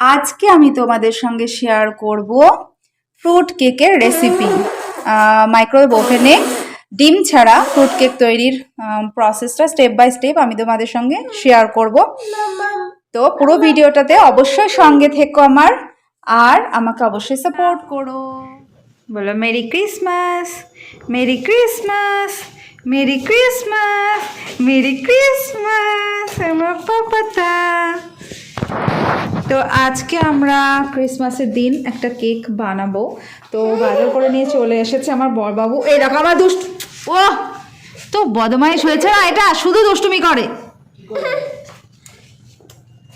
আজকে আমি তোমাদের সঙ্গে শেয়ার করব ফ্রুট কেকের রেসিপি মাইক্রোওয়েভ ওভেনে ডিম ছাড়া ফ্রুট কেক তৈরির প্রসেসটা স্টেপ বাই স্টেপ আমি তোমাদের সঙ্গে শেয়ার করব। তো পুরো ভিডিওটাতে অবশ্যই সঙ্গে থেকো আমার, আর আমাকে অবশ্যই সাপোর্ট করো। বলো merry Christmas merry Christmas merry Christmas merry Christmas আমার পাপাতা তো আজকে আমরা ক্রিসমাসের দিন একটা কেক বানাবো। তো বাজার করে নিয়ে চলে এসেছে আমার বরবাবু। এই দেখো আমার দুষ্ট ও, তো বদমাইশ হয়েছে না এটা? শুধু দুষ্টুমি করে।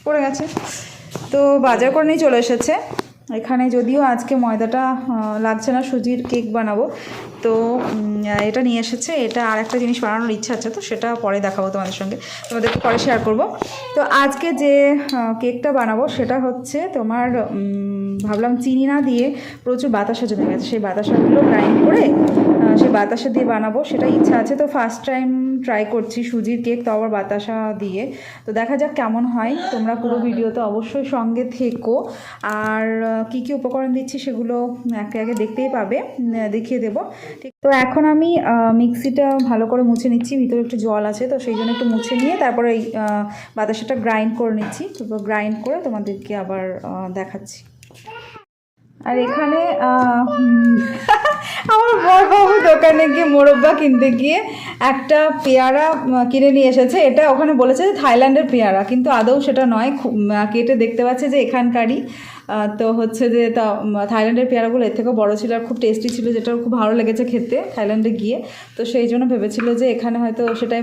পড়ে গেছে। তো বাজার করে নিয়ে চলে এসেছে। এখানে যদিও আজকে ময়দাটা লাগছে না, সুজির কেক বানাবো। তো এটা নিয়ে এসেছে। এটা আর একটা জিনিস বানানোর ইচ্ছা আছে, তো সেটা পরে দেখাবো তোমাদের সঙ্গে। তোমাদেরকে পরে শেয়ার করব। তো আজকে যে কেকটা বানাবো, সেটা হচ্ছে তোমার ভাবলাম চিনি না দিয়ে প্রচুর বাতাসা জমে গেছে। সেই বাতাসাগুলো গ্রাইন্ড করে বাতাসা দিয়ে বানাবো, সেটা ইচ্ছা আছে। তো ফার্স্ট টাইম ট্রাই করছি সুজির কেক তো আবার বাতাসা দিয়ে। তো দেখা যাক কেমন হয়। তোমরা পুরো ভিডিওতে অবশ্যই সঙ্গে থেকো। আর কি কি উপকরণ দিচ্ছি সেগুলো একে একে দেখতেই পাবে। দেখিয়ে দেবো। ঠিক, তো এখন আমি মিক্সিটা ভালো করে মুছে নিচ্ছি। ভিতরে একটু জল আছে, তো সেই জন্য একটু মুছে নিয়ে তারপরে এই বাতাসাটা গ্রাইন্ড করে নিচ্ছি। তো গ্রাইন্ড করে তোমাদেরকে আবার দেখাচ্ছি। আর এখানে আমার বড়বাবু দোকানে গিয়ে মোরব্বা কিনতে গিয়ে একটা পেয়ারা কিনে নিয়ে এসেছে। এটা ওখানে বলেছে যে থাইল্যান্ডের পেয়ারা, কিন্তু আদৌ সেটা নয়। কেটে দেখতে পাচ্ছে যে এখানকারই। তো হচ্ছে যে তা থাইল্যান্ডের পেয়ারাগুলো এর থেকেও বড়ো ছিল আর খুব টেস্টি ছিল যেটা খুব ভালো লেগেছে খেতে থাইল্যান্ডে গিয়ে। তো সেই জন্য ভেবেছিল যে এখানে হয়তো সেটাই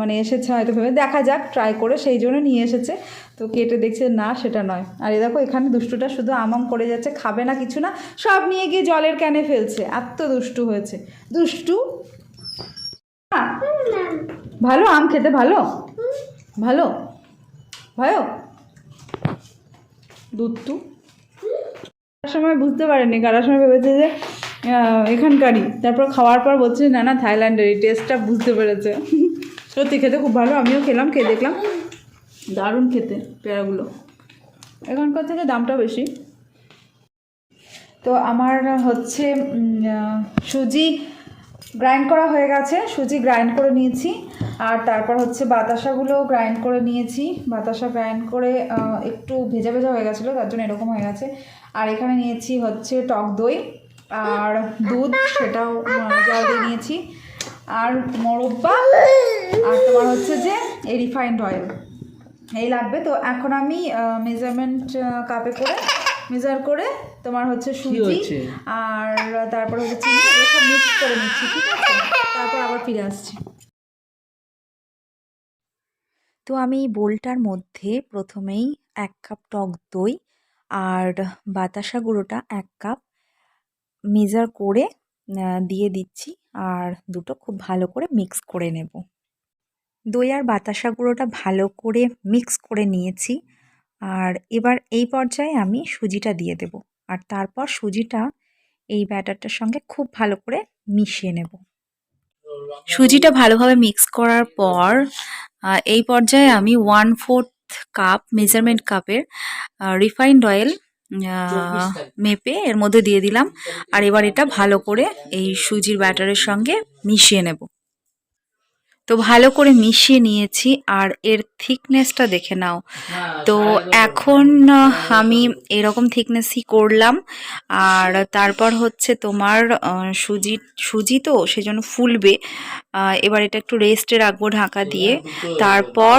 মানে এসেছে হয়তো ভেবে দেখা যাক ট্রাই করে সেই জন্য নিয়ে এসেছে। তো কেটে দেখছে? না, সেটা নয়। আর এ দেখো, এখানে দুষ্টুটা শুধু আমাম করে যাচ্ছে, খাবে না কিছু না, সব নিয়ে গিয়ে জলের ক্যানে ফেলছে। এত দুষ্টু হয়েছে। দুষ্টু। ভালো আম খেতে ভালো? ভালো? ভালো? দুধটু সময় বুঝতে পারেনি কারার সময় ভেবেছে যে এখানকারই। তারপর খাওয়ার পর বলছে, না না, থাইল্যান্ডেরই টেস্টটা বুঝতে পেরেছে। সত্যি, খেতে খুব ভালো, আমিও খেলাম, খেয়ে দেখলাম। দারুণ খেতে পেয়ারাগুলো। এখানকার থেকে দামটা বেশি। তো আমার হচ্ছে সুজি গ্রাইন্ড করা হয়ে গেছে। সুজি গ্রাইন্ড করে নিয়েছি। আর তারপর হচ্ছে বাতাসাগুলো গ্রাইন্ড করে নিয়েছি। বাতাসা গ্রাইন্ড করে একটু ভেজা ভেজা হয়ে গেছিল, তার জন্য এরকম হয়ে গেছে। আর এখানে নিয়েছি হচ্ছে টক দই আর দুধ, সেটাও জল দিয়ে নিয়েছি। আর মোরব্বা আর তোমার হচ্ছে যে এই রিফাইন্ড অয়েল এই লাগবে। তো এখন আমি মেজারমেন্ট কাপে করে মেজার করে তোমার হচ্ছে সুজি আর তারপর হচ্ছে চিনি মিক্স করে নিচ্ছি ঠিক আছে? তারপর আবার ফিরে আসছি। তো আমি এই বোলটার মধ্যে প্রথমেই এক কাপ টক দই আর বাতাসা গুঁড়োটা এক কাপ মেজার করে দিয়ে দিচ্ছি আর দুটো খুব ভালো করে মিক্স করে নেব। দই আর বাতাসা গুঁড়োটা ভালো করে মিক্স করে নিয়েছি। আর এবার এই পর্যায়ে আমি সুজিটা দিয়ে দেব। আর তারপর সুজিটা এই ব্যাটারটার সঙ্গে খুব ভালো করে মিশিয়ে নেব। সুজিটা ভালোভাবে মিক্স করার পর এই পর্যায়ে আমি ওয়ান ফোর্থ কাপ মেজারমেন্ট কাপের রিফাইন্ড অয়েল মেপে এর মধ্যে দিয়ে দিলাম। আর এবার এটা ভালো করে এই সুজির ব্যাটারের সঙ্গে মিশিয়ে নেব। তো ভালো করে মিশিয়ে নিয়েছি আর এর থিকনেসটা দেখে নাও। তো এখন আমি এরকম থিকনেসই করলাম। আর তারপর হচ্ছে তোমার সুজি সুজি তো সেজন্য ফুলবে। এবার এটা একটু রেস্টে রাখব ঢাকা দিয়ে। তারপর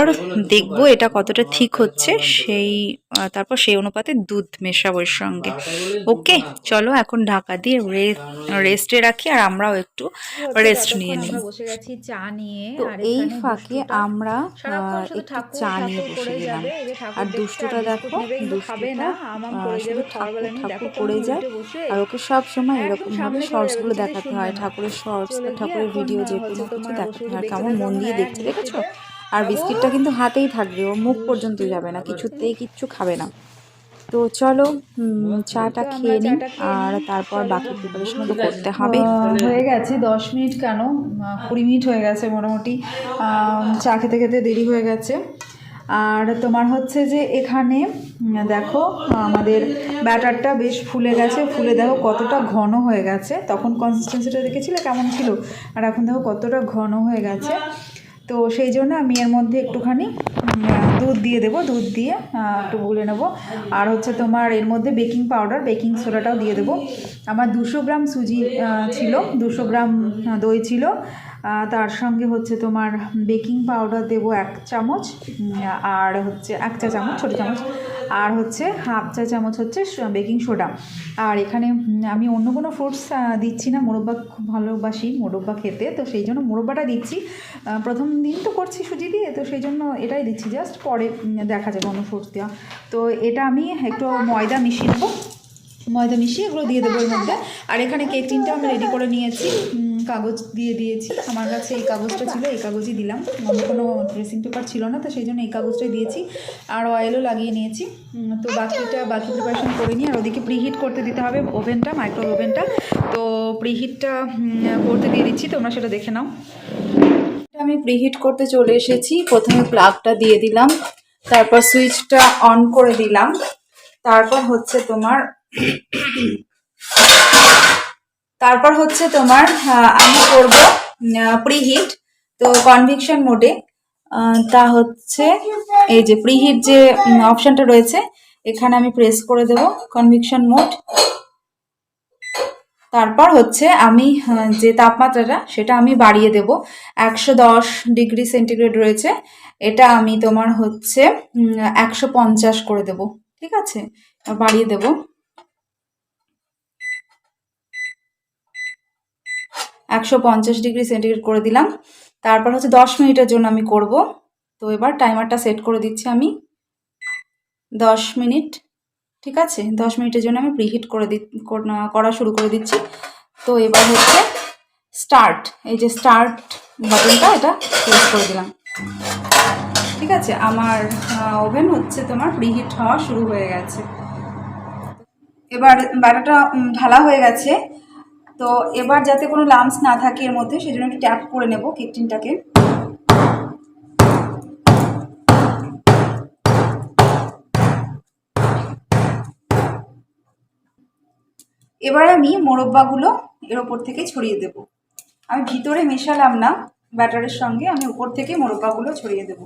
দেখব এটা কতটা ঠিক হচ্ছে। সেই তারপর সেই অনুপাতে দুধ মেশাবো এর সঙ্গে। ওকে চলো এখন ঢাকা দিয়ে রেস্টে রাখি আর আমরাও একটু রেস্ট নিয়ে নিই। বসে গেছি চা নিয়ে আর এই ফাঁকে আমরা চা নিয়ে বসে গেলাম। আর দুষ্টুটা দেখো দুষ্টুটা শুধু ঠাকুর ঠাকুর করে যায়। আর ওকে সব সময় একদম এরকম ভাবে সামনে শর্টসগুলো দেখাতে হয় ঠাকুরের শর্টস বা ঠাকুরের ভিডিও যে কোনো কিছু দেখাতে হয় কেমন মন দিয়ে দেখছে দেখেছ? আর বিস্কিটটা কিন্তু হাতেই থাকবে ও মুখ পর্যন্ত যাবে না কিছুতেই কিচ্ছু খাবে না। তো চলো চাটা খেয়ে নিই আর তারপর বাকি প্রিপারেশনও তো করতে হবে। হয়ে গেছে দশ মিনিট কেন? কুড়ি মিনিট হয়ে গেছে মোটামুটি। চা খেতে খেতে দেরি হয়ে গেছে। আর তোমার হচ্ছে যে এখানে দেখো আমাদের ব্যাটারটা বেশ ফুলে গেছে। ফুলে দেখো কতটা ঘন হয়ে গেছে। তখন কনসিস্টেন্সিটা দেখেছিলে কেমন ছিল? আর এখন দেখো কতটা ঘন হয়ে গেছে। তো সেই জন্য আমি এর মধ্যে একটুখানি দুধ দিয়ে দেবো, দুধ দিয়ে একটু গুলে নেব। আর হচ্ছে তোমার এর মধ্যে বেকিং পাউডার, বেকিং সোডাটাও দিয়ে দেবো। আমার দুশো গ্রাম সুজি ছিল, দুশো গ্রাম দই ছিল। তার সঙ্গে হচ্ছে তোমার বেকিং পাউডার দেবো এক চামচ আর হচ্ছে এক চা চামচ, ছোটো চামচ। আর হচ্ছে হাফ চা চামচ হচ্ছে বেকিং সোডা। আর এখানে আমি অন্য কোনো ফ্রুটস দিচ্ছি না, মোরব্বা খুব ভালোবাসি মোরব্বা খেতে, তো সেই জন্য মোরব্বাটা দিচ্ছি। প্রথম দিন তো করছি সুজি দিয়ে, তো সেই জন্য এটাই দিচ্ছি জাস্ট পরে দেখা যাবে অন্য ফ্রুটস দেওয়া। তো এটা আমি একটু ময়দা মিশিয়ে দেবো ময়দা মিশিয়ে এগুলো দিয়ে দেবো এর মধ্যে। আর এখানে কেক টিনটা আমি রেডি করে নিয়েছি। কাগজ দিয়ে দিয়েছি। আমার কাছে এই কাগজটা ছিল, এই কাগজই দিলাম। অন্য কোনো ড্রেসিং পেপার ছিল না, তো সেই জন্য এই কাগজটাই দিয়েছি। আর অয়েলও লাগিয়ে নিয়েছি। তো বাকিটা, বাকি প্রিপারেশন করে নিই আর ওদিকে প্রিহিট করতে দিতে হবে ওভেনটা মাইক্রো ওভেনটা তো প্রিহিটটা করতে দিয়ে দিচ্ছি, তোমরা সেটা দেখে নাও। আমি প্রিহিট করতে চলে এসেছি। প্রথমে প্লাগটা দিয়ে দিলাম। তারপর সুইচটা অন করে দিলাম। তারপর হচ্ছে তোমার তারপর হচ্ছে তোমার আমি করব প্রিহিট তো কনভিকশন মোডে তা হচ্ছে এই যে প্রিহিট যে অপশনটা রয়েছে, এখানে আমি প্রেস করে দেব কনভিকশন মোড তারপর হচ্ছে আমি যে তাপমাত্রাটা, সেটা আমি বাড়িয়ে দেব। একশো দশ ডিগ্রি সেন্টিগ্রেড রয়েছে, এটা আমি তোমার হচ্ছে একশো পঞ্চাশ করে দেব। ঠিক আছে? বাড়িয়ে দেব। একশো পঞ্চাশ ডিগ্রি সেন্টিগ্রেড করে দিলাম। তারপর হচ্ছে দশ মিনিটের জন্য আমি করব। তো এবার টাইমারটা সেট করে দিচ্ছি আমি। দশ মিনিট ঠিক আছে? দশ মিনিটের জন্য আমি প্রিহিট করে দি কর- শুরু করে দিচ্ছি। তো এবার হচ্ছে স্টার্ট এই যে স্টার্ট বাটনটা এটা প্রেস করে দিলাম। ঠিক আছে? আমার ওভেন হচ্ছে তোমার প্রিহিট হওয়া শুরু হয়ে গেছে। এবার ব্যাটাটা উম, ঢালা হয়ে গেছে। তো এবার যাতে কোনো লামস না থাকে এর মধ্যে, সেজন্য একটু ট্যাপ করে নেব কেক টিনটাকে এবার আমি মোরব্বাগুলো এর ওপর থেকে ছড়িয়ে দেব। আমি ভিতরে মেশালাম না ব্যাটারের সঙ্গে, আমি উপর থেকে মোরব্বাগুলো ছড়িয়ে দেব।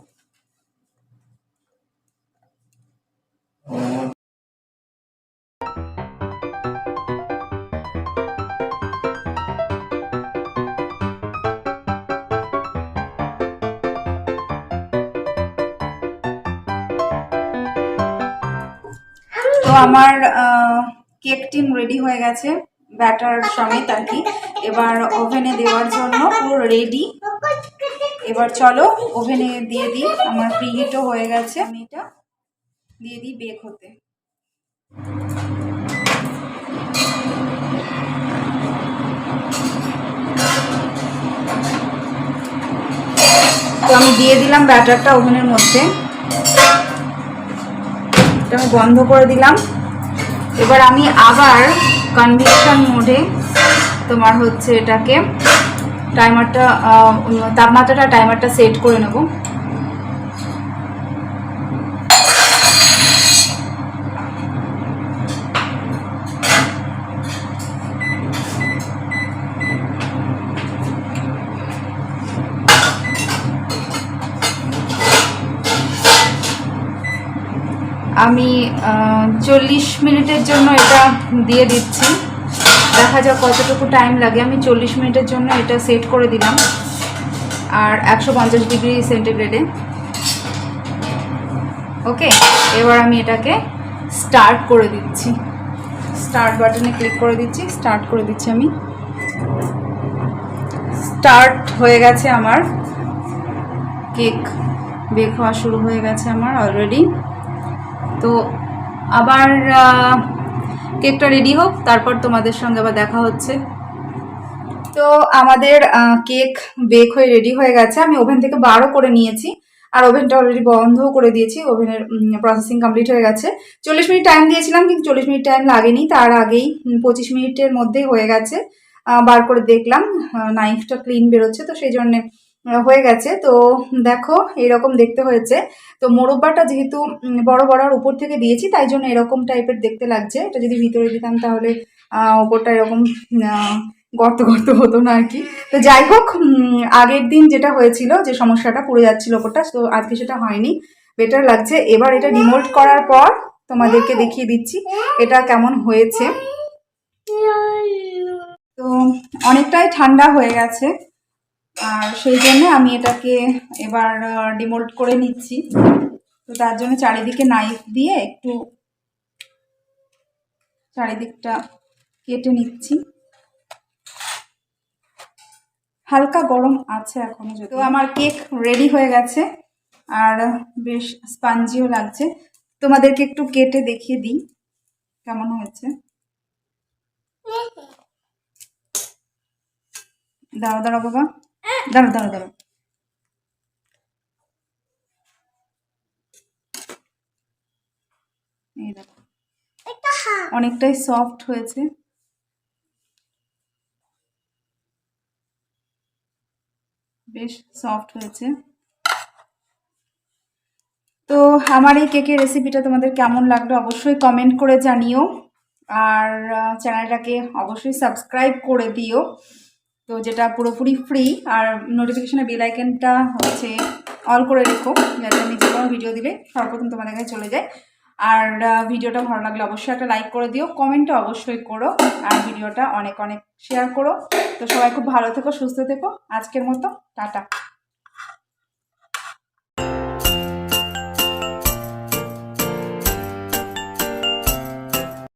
আমার কেক টিন রেডি হয়ে গেছে ব্যাটার সমেত আর কি। এবার ওভেনে দেওয়ার জন্য পুরো রেডি এবার চলো ওভেনে দিয়ে দিই, আমার প্রিহিটও হয়ে গেছে। আমি এটা দিয়ে দিই বেক হতে। তো আমি দিয়ে দিলাম ব্যাটারটা ওভেনের মধ্যে। এটা আমি বন্ধ করে দিলাম। এবার আমি আবার কনভিকশন মোডে তোমার হচ্ছে এটাকে টাইমারটা তাপমাত্রাটা টাইমারটা সেট করে নেব। আমি চল্লিশ মিনিটের জন্য এটা দিয়ে দিচ্ছি। দেখা যাক কতটুকু টাইম লাগে। আমি চল্লিশ মিনিটের জন্য এটা সেট করে দিলাম। আর একশো পঞ্চাশ ডিগ্রি সেন্টিগ্রেডে ওকে এবার আমি এটাকে স্টার্ট করে দিচ্ছি। স্টার্ট বাটনে ক্লিক করে দিচ্ছি। স্টার্ট করে দিচ্ছি আমি। স্টার্ট হয়ে গেছে আমার কেক বেক হওয়া শুরু হয়ে গেছে আমার অলরেডি তো আবার কেকটা রেডি হোক, তারপর তোমাদের সঙ্গে আবার দেখা হচ্ছে। তো আমাদের কেক বেক হয়ে রেডি হয়ে গেছে। আমি ওভেন থেকে বারো করে নিয়েছি, আর ওভেনটা অলরেডি বন্ধও করে দিয়েছি। ওভেনের প্রসেসিং কমপ্লিট হয়ে গেছে। চল্লিশ মিনিট টাইম দিয়েছিলাম, কিন্তু চল্লিশ মিনিট টাইম লাগেনি। তার আগেই পঁচিশ মিনিটের মধ্যেই হয়ে গেছে। বার করে দেখলাম নাইফটা ক্লিন বেরোচ্ছে, তো সেই জন্যে হয়ে গেছে। তো দেখো, এরকম দেখতে হয়েছে। তো মোরব্বাটা যেহেতু বড় বড় আর উপর থেকে দিয়েছি, তাই জন্য এরকম টাইপের দেখতে লাগছে। এটা যদি ভিতরে দিতাম তাহলে ওপরটা এরকম গর্ত গর্ত হতো না আর কি। তো যাই হোক আগের দিন যেটা হয়েছিল, যে সমস্যাটা পুড়ে যাচ্ছিল ওপরটা, তো আজকে সেটা হয়নি। বেটার লাগছে। এবার এটা রিমোট করার পর তোমাদেরকে দেখিয়ে দিচ্ছি, এটা কেমন হয়েছে। তো অনেকটাই ঠান্ডা হয়ে গেছে। আর সেই জন্য আমি এটাকে এবার ডিমোল্ড করে নিচ্ছি। তো তার জন্য চারিদিকে নাইফ দিয়ে একটু চারিদিকটা কেটে নিচ্ছি। হালকা গরম আছে এখনও তো আমার কেক রেডি হয়ে গেছে, আর বেশ স্পাঞ্জিও লাগছে। তোমাদেরকে একটু কেটে দেখিয়ে দিই, কেমন হয়েছে। দাঁড়াও দাঁড়াও বাবা। দাঁড়াও এই দেখো। অনেকটাই সফট হয়েছে। বেশ সফট হয়েছে। তো আমার এই কেকের রেসিপিটা তোমাদের কেমন লাগল অবশ্যই কমেন্ট করে জানিও। আর চ্যানেলটাকে অবশ্যই সাবস্ক্রাইব করে দিও। তো যেটা পুরোপুরি ফ্রি আর নোটিফিকেশনের বেল আইকনটা হচ্ছে অল করে রেখো, যাতে আমি যে কোনো ভিডিও দিলে সর্বপ্রথম তোমাদের কাছে চলে যায়। আর ভিডিওটা ভালো লাগলে অবশ্যই একটা লাইক করে দিও কমেন্টটা অবশ্যই করো, আর ভিডিওটা অনেক অনেক শেয়ার করো। তো সবাই খুব ভালো থেকো, সুস্থ থেকো। আজকের মতো, টাটা।